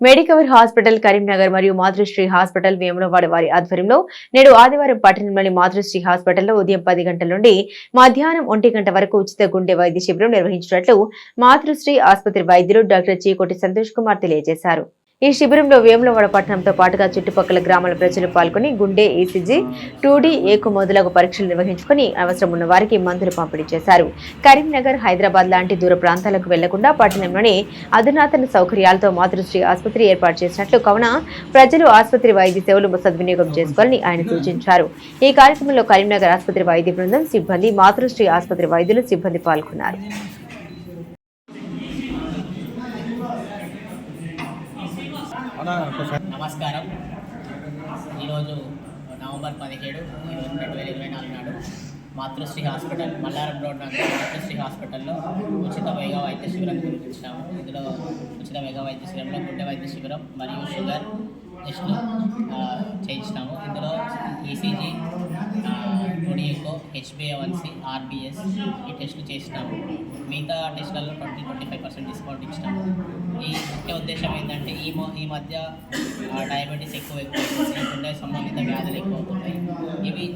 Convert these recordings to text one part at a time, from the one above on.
Medicover hospital Karimnagar మరియు మాతృశ్రీ hospital Vemulawada వారి ఆధ్వర్యంలో నేడు ఆదివారం పట్టణంలోని మాతృశ్రీ హాస్పిటల్లో ఉదయం పది గంటల నుండి మధ్యాహ్నం ఒంటి గంట వరకు ఉచిత గుండె వైద్య శిబిరం నిర్వహించినట్లు మాతృశ్రీ ఆసుపత్రి వైద్యులు డాక్టర్ చీకోటి సంతోష్ కుమార్ తెలియజేశారు. ఈ శిబిరంలో వేములవాడ పట్టణంతో పాటుగా చుట్టుపక్కల గ్రామాల ప్రజలు పాల్గొని గుండె ఈసీజీ టూడీ ఏకు మొదలగు పరీక్షలు నిర్వహించుకుని అవసరం ఉన్న వారికి మందులు పంపిణీ చేశారు. కరీంనగర్ హైదరాబాద్ లాంటి దూర ప్రాంతాలకు వెళ్ళకుండా పట్టణంలోని అధునాతన సౌకర్యాలతో మాతృశ్రీ ఆసుపత్రి ఏర్పాటు చేసినట్లు కావున ప్రజలు ఆసుపత్రి వైద్య సేవలు సద్వినియోగం చేసుకోవాలని ఆయన సూచించారు. ఈ కార్యక్రమంలో కరీంనగర్ ఆసుపత్రి వైద్య బృందం సిబ్బంది మాతృశ్రీ ఆసుపత్రి వైద్యులు సిబ్బంది పాల్గొన్నారు. నమస్కారం. ఈరోజు నవంబర్ పదిహేడు ఈరోజు రెండు వేల ఇరవై నాలుగు నాడు మాతృశ్రీ హాస్పిటల్ మల్లారం రోడ్ నందు మాతృశ్రీ హాస్పిటల్లో ఉచిత వైగా వైద్య శిబిరం నిర్వహించాము. ఇందులో ఉచిత వైగా వైద్య శిబిరంలో గుండె వైద్య శిబిరం మరియు షుగర్ టెస్ట్లు చేయించినాము. ఇందులో ఈసీజీ హెచ్బిఏవన్సీ ఆర్బిఎస్ ఈ టెస్టులు చేసినాము. మిగతా టెస్టులలో twenty twenty five percent discount ఇచ్చినాము. ఈ ముఖ్య ఉద్దేశం ఏంటంటే ఈ మొ ఈ మధ్య డయాబెటీస్ ఎక్కువ ఎక్కువ గుండె సంబంధిత వ్యాధులు ఎక్కువ అవుతున్నాయి. ఇవి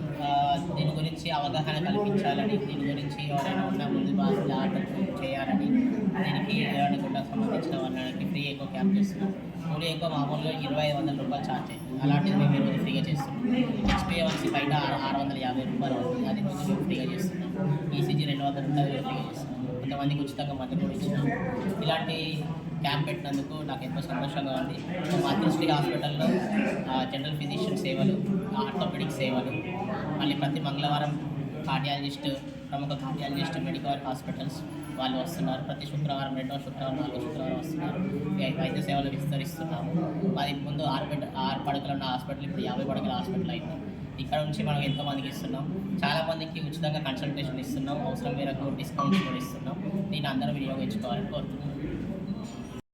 దీని గురించి అవగాహన కల్పించాలని దీని గురించి ఎవరైనా ఉన్న ముందు బాగా ఆటలు చేయాలని దీనికి ఎవరైనా సంబంధించిన వాళ్ళకి ఫ్రీ ఎక్కువ క్యాంప్ చేస్తున్నాం మూడు ఎక్కువ మామూలుగా ఇరవై ఐదు వందల రూపాయలు ఛార్జ్ అలాంటిది మేము ఈరోజు ఫ్రీగా చేస్తున్నాం హెచ్పిఏవన్సీ బయట ఆరు ఆరు వందల యాభై రూపాయలు అవుతుంది అది రోజు మేము ఫ్రీగా చేస్తున్నాం ఈసీజీ కొంతమందికి ఉచితంగా మద్దతు కూడా ఇచ్చినాం. ఇలాంటి క్యాంప్ పెట్టినందుకు నాకు ఎంతో సంతోషంగా ఉంది. మాతృశ్రీ హాస్పిటల్లో జనరల్ ఫిజిషియన్ సేవలు ఆర్థోపెడిక్ సేవలు మళ్ళీ ప్రతి మంగళవారం కార్డియాలజిస్ట్ ప్రముఖ కార్డియాలజిస్ట్ మెడికల్ హాస్పిటల్స్ వాళ్ళు వస్తున్నారు. ప్రతి శుక్రవారం రెండవ శుక్రవారం నాలుగో శుక్రవారం వస్తున్నారు. వైద్య సేవలు విస్తరిస్తున్నాము. మరి ముందు ఆరు ఆరు పడకలు ఉన్న హాస్పిటల్ ఇప్పుడు యాభై పడకల హాస్పిటల్ అయింది. ఇక్కడ నుంచి మనం ఎంతో మందికి ఇస్తున్నాం. చాలా మందికి ఉచితంగా కన్సల్టేషన్ ఇస్తున్నాం. అవసరం మేరకు డిస్కౌంట్స్ కూడా ఇస్తున్నాం. దీన్ని అందరూ వినియోగించుకోవాలని కోరుతున్నాం.